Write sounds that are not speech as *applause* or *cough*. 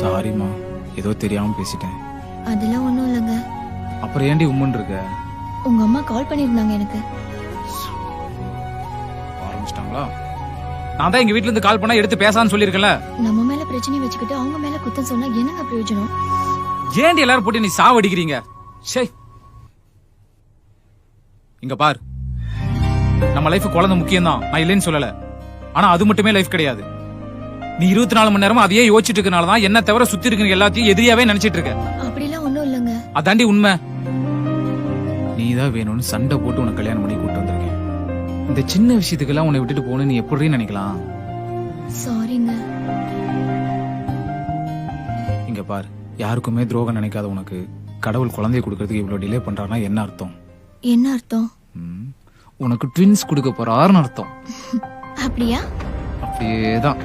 சாரிம்மா. ஏதோ தெரியாம பேசிட்டேன். அதெல்லாம் ஒண்ணும் இல்லைங்க. அப்புறம் ஏன்டி உம்மன் இருக்க? உங்க அம்மா கால் பண்ணிருந்தாங்க எனக்கு. ஆரம்பிச்சிட்டாங்களா? நான் தான் எங்க வீட்ல இருந்து கால் பண்ணா எடுத்து பேசான்னு சொல்லியிருக்கல நம்ம மேல பிரச்சனையை வச்சுக்கிட்டு அவங்க மேல குத்தம் சொன்னா என்னங்க பிரயோஜனம்? ஏன்டி எல்லாரும் போட்டு நீ சாவடிக்கிறீங்க சே இங்க பார். நம்ம லைஃப் குழந்தை முக்கியம் தான் நான் இல்லைன்னு சொல்லல. ஆனா அது மட்டுமே லைஃப் கிடையாது. நீ இருபத்தி நாலு மணி நேரமா அதையே யோசிச்சுட்டு இருக்கனால தான் என்ன தவிர சுத்தி இருக்கிற எல்லாத்தையும் எதிரியாவே நினைச்சிட்டு இருக்க. அப்படிலாம் ஒண்ணும் இல்லைங்க. அதாண்டி உண்மை. நீ தான் வேணும்னு சண்டை போட்டு உனக்கு கல்யாணம் பண்ணி கூட்டு வந்திருக்கேன். இந்த சின்ன விஷயத்துக்கெல்லாம் உன்னை விட்டுட்டு போகணும் நீ எப்படி நினைக்கலாம். சாரிங்க இங்க பார் யாருக்குமே துரோகம் நினைக்காத உனக்கு. கடவுள் குழந்தைய கொடுக்கறதுக்கு இவ்வளவு டிலே பண்றாருன்னா என்ன அர்த்தம்? என்ன அர்த்தம்? ம், உனக்கு ட்வின்ஸ் கொடுக்க போறாருன்னு அர்த்தம். *laughs* அப்படியா? அப்படியேதான்.